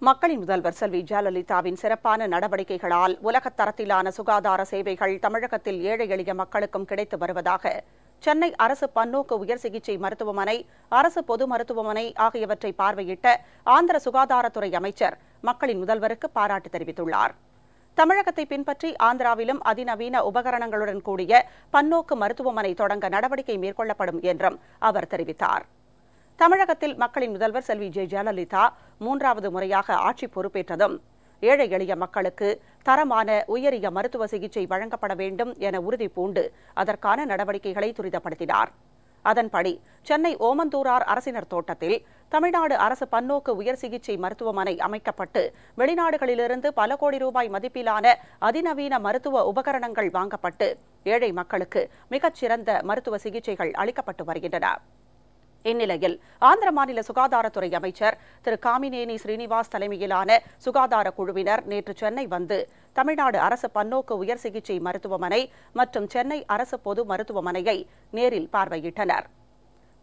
மக்களின் முதல்வர் செல்வி ஜெயலலிதாவின் சிறப்பான நடவடிக்கைகளால் உலகத் தரத்திலான சுகாதார சேவைகள் தமிழகத்தில் ஏழை எளிய மக்களுக்கும் கிடைத்து வருவதாக சென்னை அரசு பன்னோக்கு உயர் சிகிச்சை மருத்துவமனை அரசு பொது மருத்துவமனை ஆகியவற்றை பார்வையிட்ட ஆந்திர சுகாதாரத்துறை அமைச்சர் மக்களின் முதல்வருக்கு பாராட்டு தெரிவித்துள்ளார். தமிழகத்தை பின்பற்றி ஆந்திராவிலும் அதிநவீன உபகரணங்களுடன் கூடிய பன்னோக்கு மருத்துவமனை தொடங்க நடவடிக்கை மேற்கொள்ளப்படும் என்றும் அவர் தெரிவித்தார். தமிழகத்தில் மக்களின் முதல்வர் செல்வி ஜெ. ஜெயலலிதா மூன்றாவது முறையாக ஆட்சி பொறுப்பேற்றதும். ஏழை எளிய மக்களுக்கு தரமான உயரிய மருத்துவ சிகிச்சை வழங்கப்பட வேண்டும் என உறுதி பூண்டு அதற்கான நடவடிக்கைகளை துரிதப்படுத்தினார். அதன்படி சென்னை ஓமந்தூரார் அரசினர் தோட்டத்தில் தமிழ்நாடு அரசு பன்னோக்கு உயர் சிகிச்சை மருத்துவமனை அமைக்கப்பட்டு வெளிநாடுகளிலிருந்து பல கோடி ரூபாய் மதிப்பிலான அதிநவீன மருத்துவ உபகரணங்கள் வாங்கப்பட்டு ஏழை மக்களுக்கு மிகச்சிறந்த மருத்துவ சிகிச்சைகள் அளிக்கப்பட்டு வருகின்றன. இந்நிலையில் ஆந்திர மாநில சுகாதாரத்துறை அமைச்சர் திரு காமினேனி ஸ்ரீனிவாஸ் தலைமையிலான சுகாதார குழுவினர் நேற்று சென்னை வந்து தமிழ்நாடு அரசு பன்னோக்கு உயர் சிகிச்சை மருத்துவமனை மற்றும் சென்னை அரசு பொது மருத்துவமனையை நேரில் பார்வையிட்டனர்.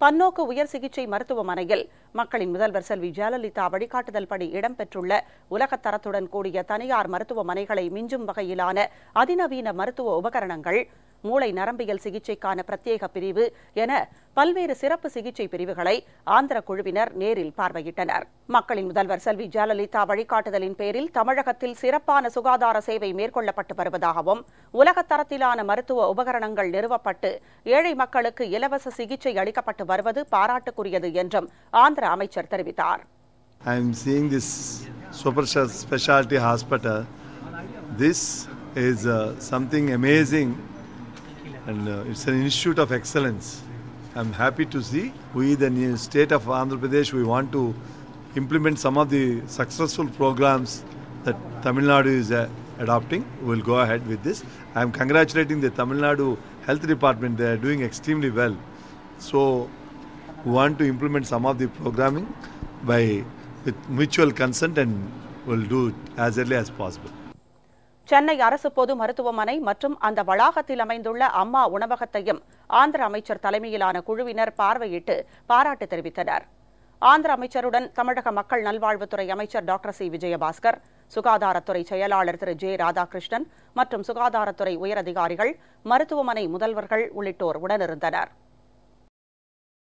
பன்னோக்கு உயர் சிகிச்சை மருத்துவமனையில் மக்களின் முதல்வர் செல்வி ஜெயலலிதா வழிகாட்டுதல் படி இடம்பெற்றுள்ள உலகத்தரத்துடன் கூடிய தனியார் மருத்துவமனைகளை மிஞ்சும் வகையிலான அதிநவீன மருத்துவ உபகரணங்கள் மூளை நரம்பியல் சிகிச்சைக்கான பிரத்யேக பிரிவு என பல்வேறு சிறப்பு சிகிச்சை பிரிவுகளை ஆந்திர குழுவினர் நேரில் பார்வையிட்டனர் மக்களின் முதல்வர் செல்வி ஜெயலலிதா வழிகாட்டுதலின் பேரில் தமிழகத்தில் சிறப்பான சுகாதார சேவை மேற்கொள்ளப்பட்டு வருவதாகவும் உலகத்தரத்திலான மருத்துவ உபகரணங்கள் நிறுவப்பட்டு ஏழை மக்களுக்கு இலவச சிகிச்சை அளிக்கப்பட்டு வருவது பாராட்டுக்குரியது என்றும் ஆந்திர அமைச்சர் தெரிவித்தார் I am seeing this super specialty hospital. This is uh, something amazing and uh, it's an institute of excellence. I'm happy to see we, the new state of Andhra Pradesh, we want to implement some of the successful programs that Tamil Nadu is uh, adopting. We'll go ahead with this. I'm congratulating the Tamil Nadu Health Department. They are doing extremely well. So, we want to implement some of the programming by with mutual consent and we'll do it as early as possible. Chennai அரசு பொது மருத்துவமனை மற்றும் அந்த வளாகத்தில் அமைந்துள்ள அம்மா உணவகத்தையும் ஆந்திர அமைச்சர் தலைமையிலான குழுவினர் பார்வையிட்டு பாராட்டு தெரிவித்தனர். ஆந்திர அமைச்சருடன் தமிழக மக்கள் நல்வாழ்வுத்துறை அமைச்சர் டாக்டர் சி. விஜயபாஸ்கர் சுகாதாரத்துறை செயலாளர் திரு. ஜே. ராதாகிருஷ்ணன் மற்றும் சுகாதாரத்துறை உயரதிகாரிகள் மருத்துவமனை முதல்வர்கள் உள்ளிட்டோர் உடனிருந்தனர்.